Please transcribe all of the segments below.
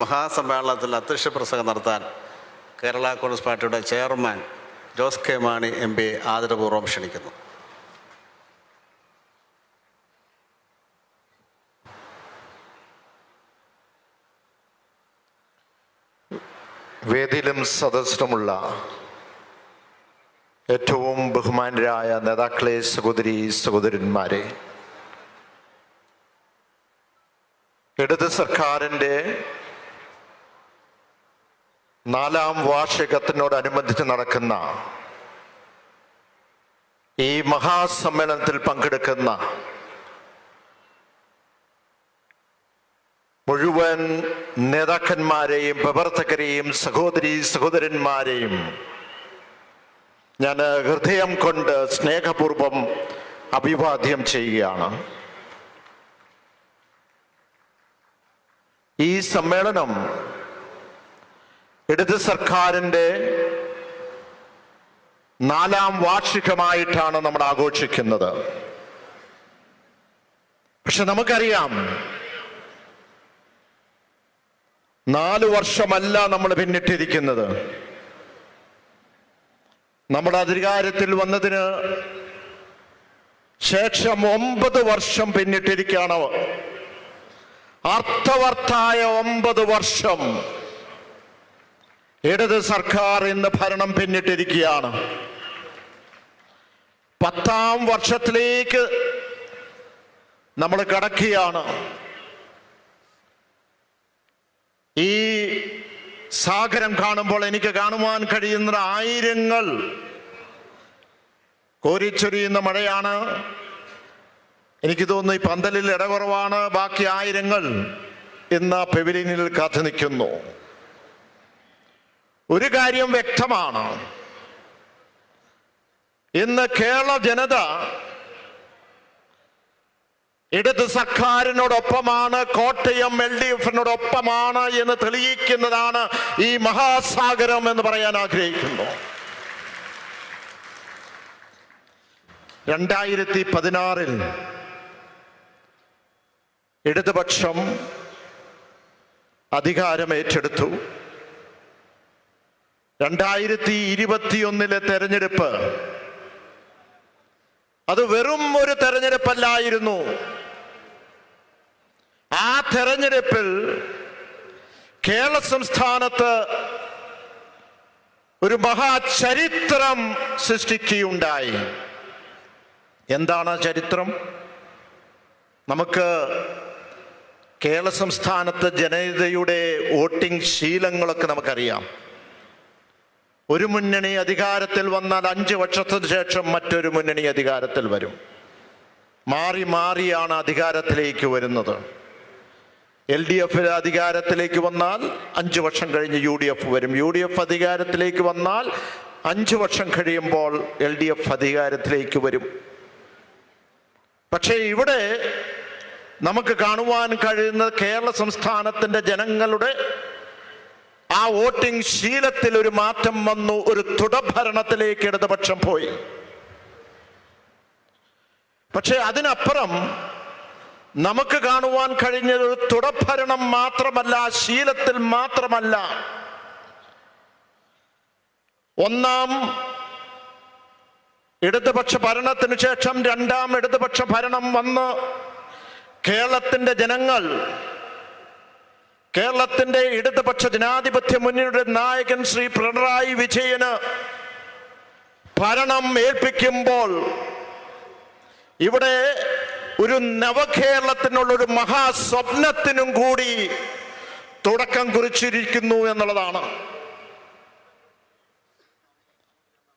മഹാസമ്മേളനത്തിൽ അധ്യക്ഷ പ്രസംഗം നടത്താൻ കേരള കോൺഗ്രസ് പാർട്ടിയുടെ chairman Jose K Mani M P ആദരപൂർവം ക്ഷണിക്കുന്നു. വേദിയിലും സദസ്സിലുമുള്ള ഏറ്റവും ബഹുമാനരായ നേതാക്കളെ സഹോദരി സഹോദരന്മാരെ ഇടത് സർക്കാരിന്റെ നാലാം വാർഷികത്തിനോടനുബന്ധിച്ച് നടക്കുന്ന ഈ മഹാസമ്മേളനത്തിൽ പങ്കെടുക്കുന്ന മുഴുവൻ നേതാക്കന്മാരെയും പ്രവർത്തകരെയും സഹോദരി സഹോദരന്മാരെയും ഞാൻ ഹൃദയം കൊണ്ട് സ്നേഹപൂർവം അഭിവാദ്യം ചെയ്യുകയാണ്. ഈ സമ്മേളനം ഇടത് സർക്കാരിന്റെ നാലാം വാർഷികമായിട്ടാണ് നമ്മൾ ആഘോഷിക്കുന്നത്. പക്ഷെ നമുക്കറിയാം നാല് വർഷമല്ല നമ്മൾ പിന്നിട്ടിരിക്കുന്നത്. നമ്മുടെ അധികാരത്തിൽ വന്നതിന് ശേഷം ഒമ്പത് വർഷം പിന്നിട്ടിരിക്കുകയാണ്. അർത്ഥവർത്തായ ഒമ്പത് വർഷം. ഇടത് സർക്കാർ ഇന്ന് ഭരണം പിന്നിട്ടിരിക്കുകയാണ്. പത്താം വർഷത്തിലേക്ക് നമ്മൾ കടക്കുകയാണ്. ഈ സാഗരം കാണുമ്പോൾ എനിക്ക് കാണുവാൻ കഴിയുന്ന ആയിരങ്ങൾ കോരിച്ചൊരിയുന്ന മഴയാണ്. എനിക്ക് തോന്നുന്നു ഈ പന്തലിൽ ഇടകുറവാണ്. ബാക്കി ആയിരങ്ങൾ ഇന്ന് പെവിലിനിൽ കാത്തു നിൽക്കുന്നു. ഒരു കാര്യം വ്യക്തമാണ്. ഇന്ന് കേരള ജനത ഇടത് സർക്കാരിനോടൊപ്പമാണ് കോട്ടയം എൽ ഡി എഫിനോടൊപ്പമാണ് എന്ന് തെളിയിക്കുന്നതാണ് ഈ മഹാസാഗരം എന്ന് പറയാൻ ആഗ്രഹിക്കുന്നു. രണ്ടായിരത്തി പതിനാറിൽ ഇടതുപക്ഷം അധികാരം ഏറ്റെടുത്തു രണ്ടായിരത്തി ഇരുപത്തിയൊന്നിലെ തെരഞ്ഞെടുപ്പ്. അത് വെറും ഒരു തെരഞ്ഞെടുപ്പല്ലായിരുന്നു. ആ തെരഞ്ഞെടുപ്പിൽ കേരള സംസ്ഥാനത്ത് ഒരു മഹാചരിത്രം സൃഷ്ടിക്കുകയുണ്ടായി. എന്താണ് ചരിത്രം? നമുക്ക് കേരള സംസ്ഥാനത്ത് ജനതയുടെ വോട്ടിംഗ് ശീലങ്ങളൊക്കെ നമുക്കറിയാം. ഒരു മുന്നണി അധികാരത്തിൽ വന്നാൽ അഞ്ച് വർഷത്തിന് ശേഷം മറ്റൊരു മുന്നണി അധികാരത്തിൽ വരും. മാറി മാറിയാണ് അധികാരത്തിലേക്ക് വരുന്നത്. എൽ ഡി എഫ് അധികാരത്തിലേക്ക് വന്നാൽ അഞ്ച് വർഷം കഴിഞ്ഞ് യു ഡി എഫ് വരും. യു ഡി എഫ് അധികാരത്തിലേക്ക് വന്നാൽ അഞ്ച് വർഷം കഴിയുമ്പോൾ എൽ ഡി എഫ് അധികാരത്തിലേക്ക് വരും. പക്ഷേ ഇവിടെ നമുക്ക് കാണുവാൻ കഴിയുന്നത് കേരള സംസ്ഥാനത്തിന്റെ ജനങ്ങളുടെ ആ വോട്ടിംഗ് ശീലത്തിൽ ഒരു മാറ്റം വന്നു ഒരു തുടഭരണത്തിലേക്ക് ഇടതുപക്ഷം പോയി. പക്ഷെ അതിനപ്പുറം നമുക്ക് കാണുവാൻ കഴിഞ്ഞത് ഒരു തുടഭരണം മാത്രമല്ല ശീലത്തിൽ മാത്രമല്ല. ഒന്നാം ഇടതുപക്ഷ ഭരണത്തിനു ശേഷം രണ്ടാം ഇടതുപക്ഷ ഭരണം വന്ന് കേരളത്തിന്റെ ജനങ്ങൾ കേരളത്തിന്റെ ഇടതുപക്ഷ ജനാധിപത്യ മുന്നണിയുടെ നായകൻ ശ്രീ പിണറായി വിജയന് ഭരണം ഏൽപ്പിക്കുമ്പോൾ ഇവിടെ ഒരു നവകേരളത്തിനുള്ള ഒരു മഹാസ്വപ്നത്തിനും കൂടി തുടക്കം കുറിച്ചിരിക്കുന്നു എന്നുള്ളതാണ്.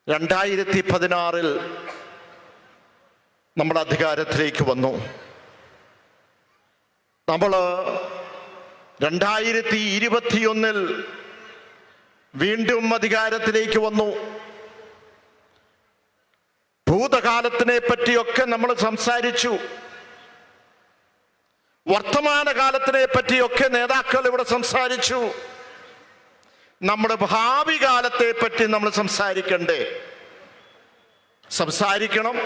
രണ്ടായിരത്തി പതിനാറിൽ നമ്മൾ അധികാരത്തിലേക്ക് വന്നു. നമ്മൾ രണ്ടായിരത്തി ഇരുപത്തിയൊന്നിൽ വീണ്ടും അധികാരത്തിലേക്ക് വന്നു. ഭൂതകാലത്തിനെ പറ്റിയൊക്കെ നമ്മൾ സംസാരിച്ചു. വർത്തമാനകാലത്തിനെ പറ്റിയൊക്കെ നേതാക്കൾ ഇവിടെ സംസാരിച്ചു. നമ്മുടെ ഭാവി കാലത്തെ പറ്റി നമ്മൾ സംസാരിക്കണ്ടേ? സംസാരിക്കണം.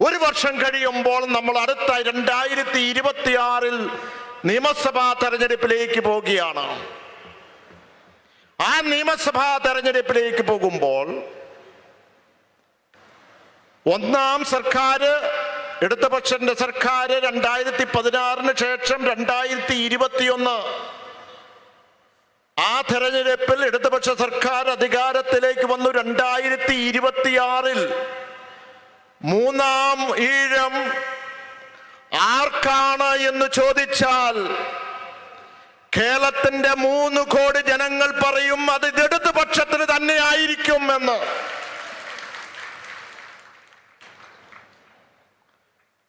ഒരു വർഷം കഴിയുമ്പോൾ നമ്മൾ അടുത്ത രണ്ടായിരത്തി ഇരുപത്തിയാറിൽ നിയമസഭാ തെരഞ്ഞെടുപ്പിലേക്ക് പോവുകയാണ് ആ നിയമസഭാ തെരഞ്ഞെടുപ്പിലേക്ക് പോകുമ്പോൾ ഒന്നാം സർക്കാർ ഇടതുപക്ഷന്റെ സർക്കാർ രണ്ടായിരത്തി പതിനാറിന് ശേഷം രണ്ടായിരത്തി ഇരുപത്തിയൊന്ന് ആ തെരഞ്ഞെടുപ്പിൽ ഇടതുപക്ഷ സർക്കാർ അധികാരത്തിലേക്ക് വന്നു രണ്ടായിരത്തി ഇരുപത്തിയാറിൽ മൂന്നാം ഈഴം ആർക്കാണ് എന്ന് ചോദിച്ചാൽ കേരളത്തിന്റെ മൂന്ന് കോടി ജനങ്ങൾ പറയും അത് ഇടതുപക്ഷത്തിന് തന്നെ ആയിരിക്കും എന്ന്.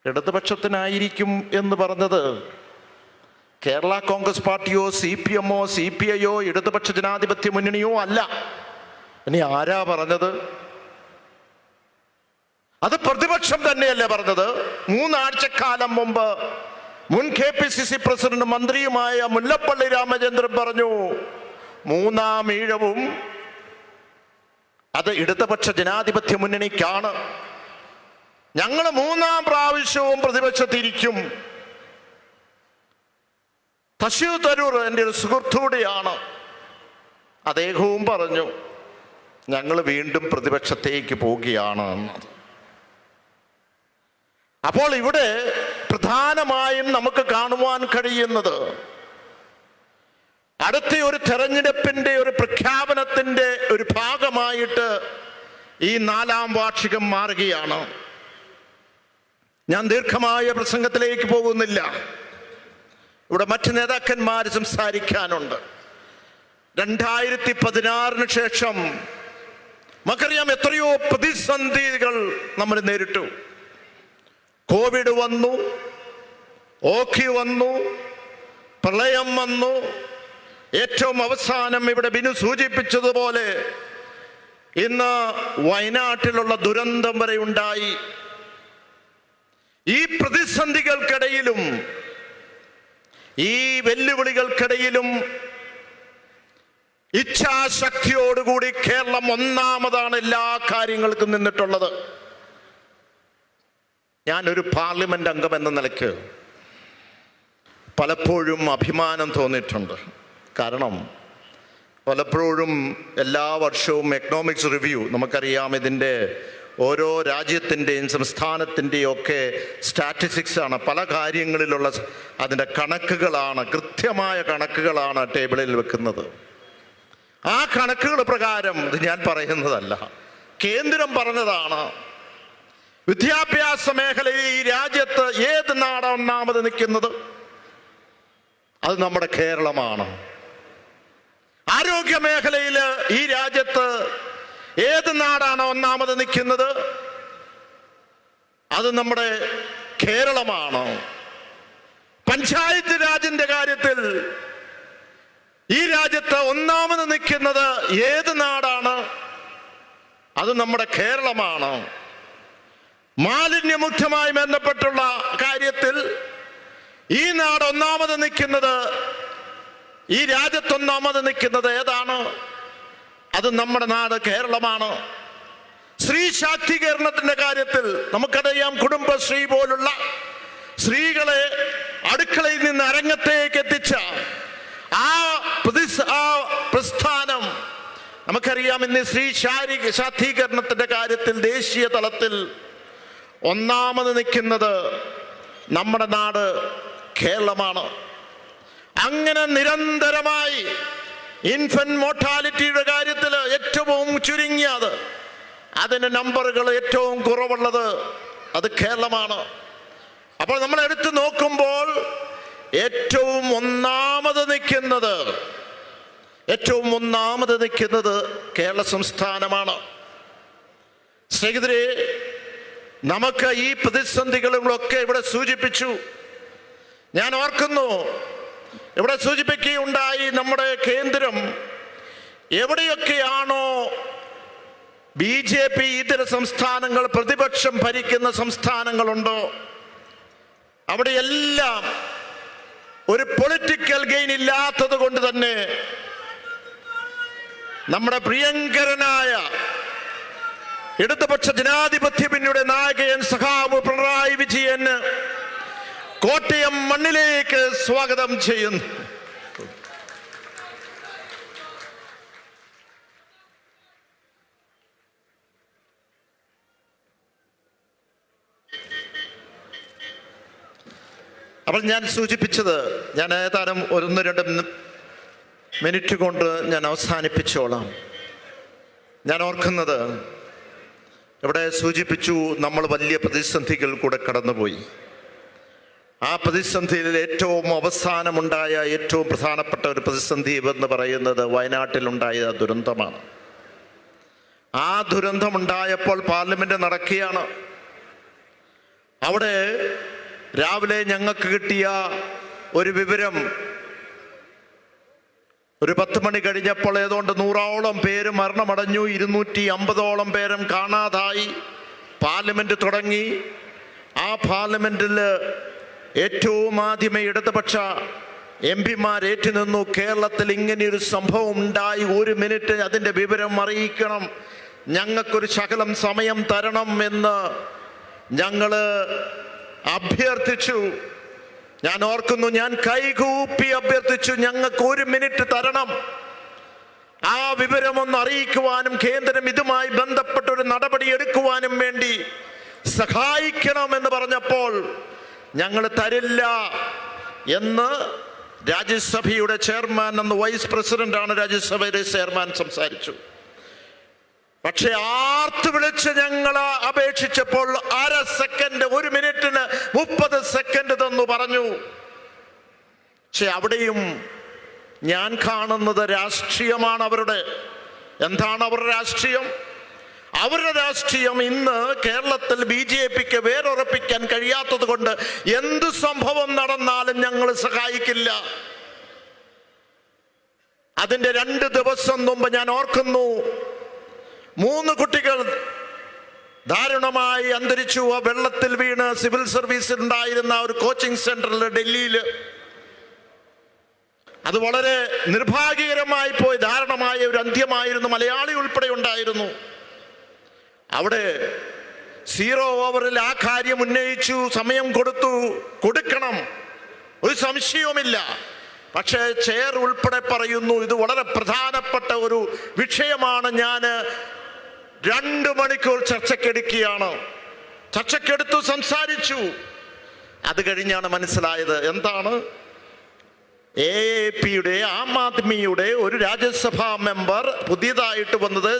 ഇടതുപക്ഷത്തിനായിരിക്കും എന്ന് പറഞ്ഞത് കേരള കോൺഗ്രസ് പാർട്ടിയോ സി പി എമ്മോ സി പി ഐയോ ഇടതുപക്ഷ ജനാധിപത്യ മുന്നണിയോ അല്ല. ഇനി ആരാ പറഞ്ഞത്? അത് പ്രതിപക്ഷം തന്നെയല്ലേ പറഞ്ഞത്? മൂന്നാഴ്ചക്കാലം മുമ്പ് മുൻ K P C C president മന്ത്രിയുമായ മുല്ലപ്പള്ളി രാമചന്ദ്രൻ പറഞ്ഞു മൂന്നാം ഈഴവും അത് ഇടതുപക്ഷ ജനാധിപത്യ മുന്നണിക്കാണ്. ഞങ്ങൾ മൂന്നാം പ്രാവശ്യവും പ്രതിപക്ഷത്തിരിക്കും തശു തരൂർ എന്റെ ഒരു സുഹൃത്തൂടെയാണ് അദ്ദേഹവും പറഞ്ഞു ഞങ്ങൾ വീണ്ടും പ്രതിപക്ഷത്തേക്ക് പോവുകയാണ് എന്നത് അപ്പോൾ ഇവിടെ പ്രധാനമായും നമുക്ക് കാണുവാൻ കഴിയുന്നത് അടുത്ത ഒരു തെരഞ്ഞെടുപ്പിന്റെ ഒരു പ്രഖ്യാപനത്തിന്റെ ഒരു ഭാഗമായിട്ട് ഈ നാലാം വാർഷികം മാറുകയാണ്. ഞാൻ ദീർഘമായ പ്രസംഗത്തിലേക്ക് പോകുന്നില്ല. ഇവിടെ മറ്റ് നേതാക്കന്മാർ സംസാരിക്കാനുണ്ട്. രണ്ടായിരത്തി പതിനാറിന് ശേഷം നമുക്കറിയാം എത്രയോ പ്രതിസന്ധികൾ നമ്മൾ നേരിട്ടു. കോവിഡ് വന്നു ഓഖി വന്നു പ്രളയം വന്നു. ഏറ്റവും അവസാനം ഇവിടെ ബിനു സൂചിപ്പിച്ചതുപോലെ ഇന്ന് വയനാട്ടിലുള്ള ദുരന്തം വരെ ഉണ്ടായി. ഈ പ്രതിസന്ധികൾക്കിടയിലും ഈ വെല്ലുവിളികൾക്കിടയിലും ഇച്ഛാശക്തിയോടുകൂടി കേരളം ഒന്നാമതാണ് എല്ലാ കാര്യങ്ങൾക്കും നിന്നിട്ടുള്ളത്. ഞാനൊരു പാർലമെന്റ് അംഗം എന്ന നിലയ്ക്ക് പലപ്പോഴും അഭിമാനം തോന്നിയിട്ടുണ്ട്. കാരണം പലപ്പോഴും എല്ലാ വർഷവും എക്കണോമിക്സ് റിവ്യൂ നമുക്കറിയാം ഇതിന്റെ ഓരോ രാജ്യത്തിന്റെയും സംസ്ഥാനത്തിന്റെയും ഒക്കെ സ്റ്റാറ്റിസ്റ്റിക്സ് ആണ്. പല കാര്യങ്ങളിലുള്ള അതിന്റെ കണക്കുകളാണ് കൃത്യമായ കണക്കുകളാണ് ടേബിളിൽ വെക്കുന്നത്. ആ കണക്കുകൾ പ്രകാരം ഇത് ഞാൻ പറയുന്നതല്ല. കേന്ദ്രം പറഞ്ഞതാണ് വിദ്യാഭ്യാസ മേഖലയിൽ ഈ രാജ്യത്ത് ഏത് നാടാണ് ഒന്നാമത് നിൽക്കുന്നത്? അത് നമ്മുടെ കേരളമാണ്. ആരോഗ്യ മേഖലയിൽ ഈ രാജ്യത്ത് ഏത് നാടാണ് ഒന്നാമത് നിൽക്കുന്നത്? അത് നമ്മുടെ കേരളമാണ്. പഞ്ചായത്ത് രാജിന്റെ കാര്യത്തിൽ ഈ രാജ്യത്ത് ഒന്നാമത് നിൽക്കുന്നത് ഏത് നാടാണ്? അത് നമ്മുടെ കേരളമാണ്. മാലിന്യമുക്തമായി ബന്ധപ്പെട്ടുള്ള കാര്യത്തിൽ ഈ നാട് ഒന്നാമത് നിൽക്കുന്നത് ഈ രാജ്യത്ത് ഒന്നാമത് നിൽക്കുന്നത് ഏതാണ്? അത് നമ്മുടെ നാട് കേരളമാണ്. സ്ത്രീ ശാക്തീകരണത്തിന്റെ കാര്യത്തിൽ നമുക്കറിയാം കുടുംബശ്രീ പോലുള്ള സ്ത്രീകളെ അടുക്കളയിൽ നിന്ന് അരങ്ങത്തേക്ക് എത്തിച്ച ആ ആ പ്രസ്ഥാനം നമുക്കറിയാം ഇന്ന് സ്ത്രീ ശാരീ ശാക്തീകരണത്തിന്റെ കാര്യത്തിൽ ദേശീയ തലത്തിൽ ഒന്നാമത് നിൽക്കുന്നത് നമ്മുടെ നാട് കേരളമാണ്. അങ്ങനെ നിരന്തരമായി ഇൻഫന്റ് മോർട്ടാലിറ്റിയുടെ കാര്യത്തിൽ ഏറ്റവും ചുരുങ്ങിയത് അതിന്റെ നമ്പറുകൾ ഏറ്റവും കുറവുള്ളത് അത് കേരളമാണ്. അപ്പോൾ നമ്മൾ എടുത്തു നോക്കുമ്പോൾ ഏറ്റവും ഒന്നാമത് നിൽക്കുന്നത് ഏറ്റവും ഒന്നാമത് നിൽക്കുന്നത് കേരള സംസ്ഥാനമാണ്. സ്നേഹിതരെ നമുക്ക് ഈ പ്രതിസന്ധികളൊക്കെ ഇവിടെ സൂചിപ്പിച്ചു. ഞാൻ ഓർക്കുന്നു ഇവിടെ സൂചിപ്പിക്കുകയുണ്ടായി നമ്മുടെ കേന്ദ്രം എവിടെയൊക്കെയാണോ ബി ജെ പി ഇതര സംസ്ഥാനങ്ങൾ പ്രതിപക്ഷം ഭരിക്കുന്ന സംസ്ഥാനങ്ങളുണ്ടോ? അവിടെയെല്ലാം ഒരു പൊളിറ്റിക്കൽ ഗെയിൻ ഇല്ലാത്തത് കൊണ്ട് തന്നെ നമ്മുടെ പ്രിയങ്കരനായ ഇടതുപക്ഷ ജനാധിപത്യ പിന്നിയുടെ നായകൻ സഹാബ് പിണറായി വിജയന് കോട്ടയം മണ്ണിലേക്ക് സ്വാഗതം ചെയ്യുന്നു. അപ്പോൾ ഞാൻ സൂചിപ്പിച്ചത് ഞാൻ ഏതാനും ഒന്ന് രണ്ട് മിനി- മിനിറ്റ് കൊണ്ട് ഞാൻ അവസാനിപ്പിച്ചോളാം. ഞാൻ ഓർക്കുന്നത് ഇവിടെ സൂചിപ്പിച്ചു നമ്മൾ വലിയ പ്രതിസന്ധികൾ കൂടെ കടന്നുപോയി. ആ പ്രതിസന്ധിയിൽ ഏറ്റവും അവസാനമുണ്ടായ ഏറ്റവും പ്രധാനപ്പെട്ട ഒരു പ്രതിസന്ധി എന്ന് പറയുന്നത് വയനാട്ടിലുണ്ടായ ദുരന്തമാണ്. ആ ദുരന്തമുണ്ടായപ്പോൾ പാർലമെന്റ് നടക്കുകയാണ്. അവിടെ രാവിലെ ഞങ്ങൾക്ക് കിട്ടിയ ഒരു വിവരം ഒരു പത്ത് മണി കഴിഞ്ഞപ്പോൾ ഏതോണ്ട് നൂറോളം പേര് മരണമടഞ്ഞു ഇരുന്നൂറ്റി അമ്പതോളം പേരും കാണാതായി. പാർലമെന്റ് തുടങ്ങി. ആ പാർലമെന്റിൽ ഏറ്റവും ആദ്യമേ ഇടതുപക്ഷ എം പിമാർ ഏറ്റുനിന്നു കേരളത്തിൽ ഇങ്ങനെയൊരു സംഭവം ഉണ്ടായി. ഒരു മിനിറ്റ് അതിന്റെ വിവരം അറിയിക്കണം. ഞങ്ങൾക്കൊരു ശകലം സമയം തരണം എന്ന് ഞങ്ങൾ അഭ്യർത്ഥിച്ചു. ഞാൻ ഓർക്കുന്നു ഞാൻ കൈകൂപ്പി അഭ്യർത്ഥിച്ചു ഞങ്ങൾക്ക് ഒരു മിനിറ്റ് തരണം. ആ വിവരം ഒന്ന് അറിയിക്കുവാനും കേന്ദ്രം ഇതുമായി ബന്ധപ്പെട്ട ഒരു നടപടി എടുക്കുവാനും വേണ്ടി സഹായിക്കണം എന്ന് പറഞ്ഞപ്പോൾ ഞങ്ങൾ തരില്ല എന്ന് രാജ്യസഭയുടെ ചെയർമാൻ എന്ന് വൈസ് പ്രസിഡന്റാണ് രാജ്യസഭയുടെ ചെയർമാൻ സംസാരിച്ചു. പക്ഷെ ആർത്ത് വിളിച്ച് ഞങ്ങൾ അപേക്ഷിച്ചപ്പോൾ അര സെക്കൻഡ് ഒരു മിനിറ്റിന് മുപ്പത് സെക്കൻഡ് തന്നു പറഞ്ഞു. പക്ഷെ അവിടെയും ഞാൻ കാണുന്നത് രാഷ്ട്രീയമാണ് അവരുടെ. എന്താണ് അവരുടെ രാഷ്ട്രീയം? അവരുടെ രാഷ്ട്രീയം ഇന്ന് കേരളത്തിൽ ബി ജെ പിക്ക് വേരുറപ്പിക്കാൻ കഴിയാത്തത് കൊണ്ട് എന്ത് സംഭവം നടന്നാലും ഞങ്ങൾ സഹായിക്കില്ല. അതിന്റെ രണ്ട് ദിവസം മുമ്പ് ഞാൻ ഓർക്കുന്നു മൂന്ന് കുട്ടികൾ ദാരുണമായി അന്തരിച്ചു. ആ വെള്ളത്തിൽ വീണ് സിവിൽ സർവീസിൽ ഉണ്ടായിരുന്ന ഒരു കോച്ചിങ് സെന്ററിൽ ഡൽഹിയിൽ. അത് വളരെ നിർഭാഗ്യകരമായി പോയി. ദാരുണമായ ഒരു അന്ത്യമായിരുന്നു. മലയാളി ഉൾപ്പെടെ ഉണ്ടായിരുന്നു. അവിടെ സീറോ ഓവറിൽ ആ കാര്യം ഉന്നയിച്ചു. സമയം കൊടുത്തു. കൊടുക്കണം. ഒരു സംശയവുമില്ല. പക്ഷേ ചെയർ ഉൾപ്പെടെ പറയുന്നു. ഇത് വളരെ പ്രധാനപ്പെട്ട ഒരു വിഷയമാണ്. ഞാൻ രണ്ട് മണിക്കൂർ ചർച്ചക്കെടുക്കുകയാണ് ചർച്ചക്കെടുത്തു സംസാരിച്ചു. അത് കഴിഞ്ഞാണ് മനസ്സിലായത് എന്താണ്? എ എ പിയുടെ ആം ആദ്മിയുടെ ഒരു രാജ്യസഭാ മെമ്പർ പുതിയതായിട്ട് വന്നത്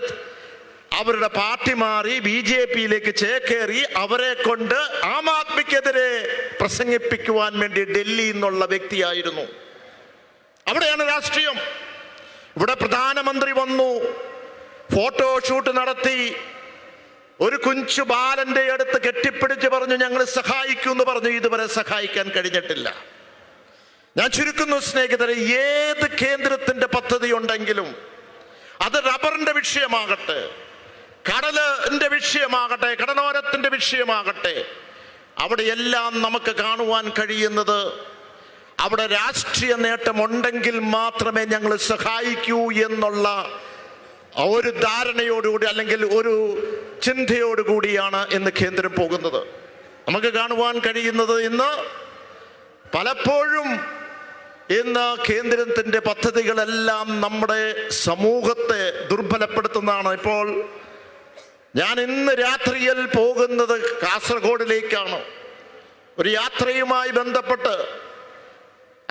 അവരുടെ പാർട്ടി മാറി ബി ജെ പിയിലേക്ക് ചേക്കേറി അവരെ കൊണ്ട് ആം ആദ്മിക്കെതിരെ പ്രസംഗിപ്പിക്കുവാൻ വേണ്ടി ഡൽഹി എന്നുള്ള വ്യക്തിയായിരുന്നു. അവിടെയാണ് രാഷ്ട്രീയം. ഇവിടെ പ്രധാനമന്ത്രി വന്നു. ഫോട്ടോഷൂട്ട് നടത്തി. ഒരു കുഞ്ചു ബാലന്റെ അടുത്ത് കെട്ടിപ്പിടിച്ച് പറഞ്ഞു ഞങ്ങൾ സഹായിക്കൂ എന്ന് പറഞ്ഞു. ഇതുവരെ സഹായിക്കാൻ കഴിഞ്ഞിട്ടില്ല. ഞാൻ ചുരുക്കുന്നു സ്നേഹിതരെ ഏത് കേന്ദ്രത്തിന്റെ പദ്ധതി ഉണ്ടെങ്കിലും അത് റബ്ബറിന്റെ വിഷയമാകട്ടെ കടലിന്റെ വിഷയമാകട്ടെ കടനോരത്തിന്റെ വിഷയമാകട്ടെ അവിടെ എല്ലാം നമുക്ക് കാണുവാൻ കഴിയുന്നത് അവിടെ രാഷ്ട്രീയ നേട്ടമുണ്ടെങ്കിൽ മാത്രമേ ഞങ്ങൾ സഹായിക്കൂ എന്നുള്ള ഒരു ധാരണയോടുകൂടി അല്ലെങ്കിൽ ഒരു ചിന്തയോടുകൂടിയാണ് ഇന്ന് കേന്ദ്രം പോകുന്നത്. നമുക്ക് കാണുവാൻ കഴിയുന്നത് ഇന്ന് പലപ്പോഴും ഇന്ന് കേന്ദ്രത്തിന്റെ പദ്ധതികളെല്ലാം നമ്മുടെ സമൂഹത്തെ ദുർബലപ്പെടുത്തുന്നതാണ്. ഇപ്പോൾ ഞാൻ ഇന്ന് രാത്രിയിൽ പോകുന്നത് കാസർഗോഡിലേക്കാണ്. ഒരു യാത്രയുമായി ബന്ധപ്പെട്ട്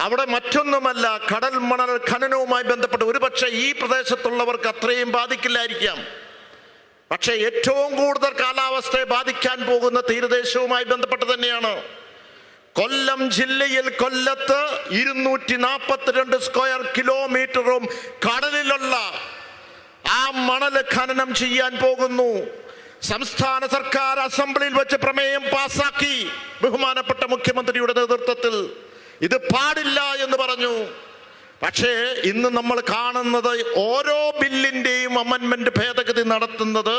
അവിടെ മറ്റൊന്നുമല്ല കടൽ മണൽ ഖനനവുമായി ബന്ധപ്പെട്ട് ഒരുപക്ഷെ ഈ പ്രദേശത്തുള്ളവർക്ക് അത്രയും ബാധിക്കില്ലായിരിക്കാം. പക്ഷെ ഏറ്റവും കൂടുതൽ കാലാവസ്ഥയെ ബാധിക്കാൻ പോകുന്ന തീരദേശവുമായി ബന്ധപ്പെട്ട് തന്നെയാണ്. കൊല്ലം ജില്ലയിൽ കൊല്ലത്ത് ഇരുന്നൂറ്റി നാൽപ്പത്തിരണ്ട് സ്ക്വയർ കിലോമീറ്ററും കടലിലുള്ള ആ മണൽ ഖനനം ചെയ്യാൻ പോകുന്നു. സംസ്ഥാന സർക്കാർ അസംബ്ലിയിൽ വെച്ച് പ്രമേയം പാസാക്കി. ബഹുമാനപ്പെട്ട മുഖ്യമന്ത്രിയുടെ നേതൃത്വത്തിൽ ഇത് പാടില്ല എന്ന് പറഞ്ഞു. പക്ഷേ ഇന്ന് നമ്മൾ കാണുന്നത് ഓരോ ബില്ലിന്റെയും അമൻമെന്റ് ഭേദഗതി നടത്തുന്നത്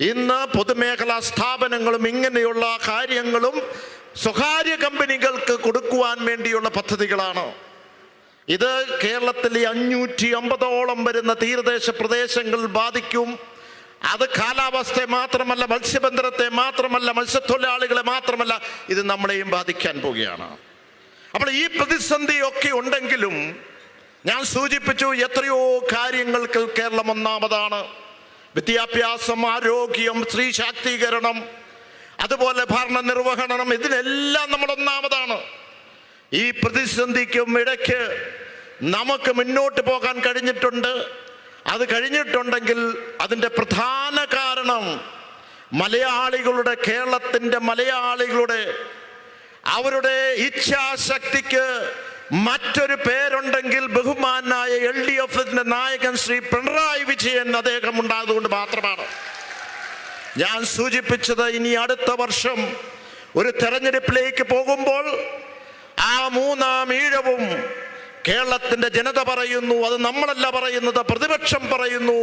ഇന്ന് പൊതുമേഖലാ സ്ഥാപനങ്ങളും ഇങ്ങനെയുള്ള കാര്യങ്ങളും സ്വകാര്യ കമ്പനികൾക്ക് കൊടുക്കുവാൻ വേണ്ടിയുള്ള പദ്ധതികളാണ്. ഇത് കേരളത്തിലെ അഞ്ഞൂറ്റി അമ്പതോളം വരുന്ന തീരദേശ പ്രദേശങ്ങൾ ബാധിക്കും. അത് കാലാവസ്ഥയെ മാത്രമല്ല മത്സ്യബന്ധനത്തെ മാത്രമല്ല മത്സ്യത്തൊഴിലാളികളെ മാത്രമല്ല ഇത് നമ്മളെയും ബാധിക്കാൻ പോവുകയാണ്. അപ്പോൾ ഈ പ്രതിസന്ധിയൊക്കെ ഉണ്ടെങ്കിലും ഞാൻ സൂചിപ്പിച്ചു എത്രയോ കാര്യങ്ങൾക്ക് കേരളം ഒന്നാമതാണ്. വിദ്യാഭ്യാസം ആരോഗ്യം സ്ത്രീ ശാക്തീകരണം അതുപോലെ ഭരണ നിർവഹണം ഇതിനെല്ലാം നമ്മൾ ഒന്നാമതാണ്. ഈ പ്രതിസന്ധിക്കും ഇടയ്ക്ക് നമുക്ക് മുന്നോട്ട് പോകാൻ കഴിഞ്ഞിട്ടുണ്ട്. അത് കഴിഞ്ഞിട്ടുണ്ടെങ്കിൽ അതിന്റെ പ്രധാന കാരണം മലയാളികളുടെ കേരളത്തിന്റെ മലയാളികളുടെ അവരുടെ ഇച്ഛാശക്തിക്ക് മറ്റൊരു പേരുണ്ടെങ്കിൽ ബഹുമാനായ എൽ ഡി എഫിന്റെ നായകൻ ശ്രീ പിണറായി വിജയൻ അദ്ദേഹം ഉണ്ടായതുകൊണ്ട് മാത്രമാണ്. ഞാൻ സൂചിപ്പിച്ചത് ഇനി അടുത്ത വർഷം ഒരു തെരഞ്ഞെടുപ്പിലേക്ക് പോകുമ്പോൾ ആ മൂന്നാം ഈഴവും കേരളത്തിന്റെ ജനത പറയുന്നു അത് നമ്മളല്ല പറയുന്നത് പ്രതിപക്ഷം പറയുന്നു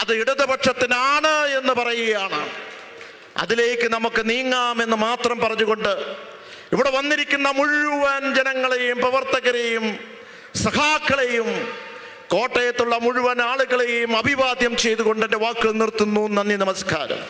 അത് ഇടതുപക്ഷത്തിനാണ് എന്ന് പറയുകയാണ്. അതിലേക്ക് നമുക്ക് നീങ്ങാമെന്ന് മാത്രം പറഞ്ഞുകൊണ്ട് ഇവിടെ വന്നിരിക്കുന്ന മുഴുവൻ ജനങ്ങളെയും പ്രവർത്തകരെയും സഖാക്കളെയും കോട്ടയത്തുള്ള മുഴുവൻ ആളുകളെയും അഭിവാദ്യം ചെയ്തുകൊണ്ട് എന്റെ വാക്കുകൾ നിർത്തുന്നു. നന്ദി നമസ്കാരം.